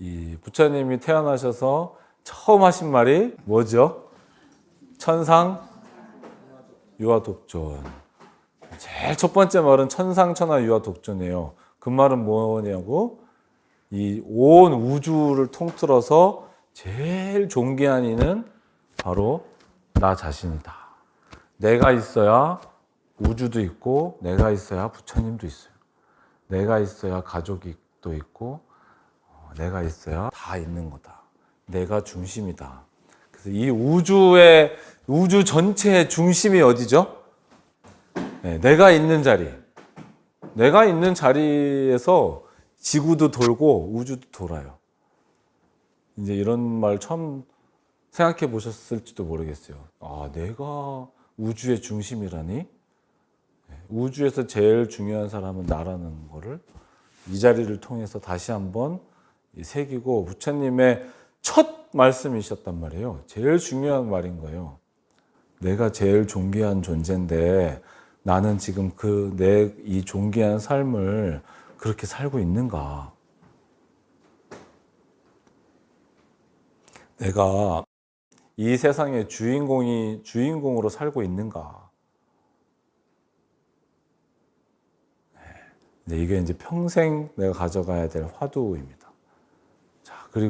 이 부처님이 태어나셔서 처음 하신 말이 뭐죠? 천상 유아 독존. 제일 첫 번째 말은 천상 천하 유아 독존이에요. 그 말은 뭐냐고? 이 온 우주를 통틀어서 제일 존귀한 이는 바로 나 자신이다. 내가 있어야 우주도 있고, 내가 있어야 부처님도 있어요. 내가 있어야 가족이 또 있고, 어, 내가 있어야 다 있는 거다. 내가 중심이다. 그래서 이 우주의 우주 전체의 중심이 어디죠? 네, 내가 있는 자리. 내가 있는 자리에서 지구도 돌고 우주도 돌아요. 이제 이런 말 처음 생각해 보셨을지도 모르겠어요. 아, 내가 우주의 중심이라니? 네, 우주에서 제일 중요한 사람은 나라는 거를 이 자리를 통해서 다시 한번 새기고 부처님의 첫 말씀이셨단 말이에요. 제일 중요한 말인 거예요. 내가 제일 존귀한 존재인데 나는 지금 그 내 이 존귀한 삶을 그렇게 살고 있는가? 내가 이 세상의 주인공이 주인공으로 살고 있는가? 네. 이게 이제 평생 내가 가져가야 될 화두입니다.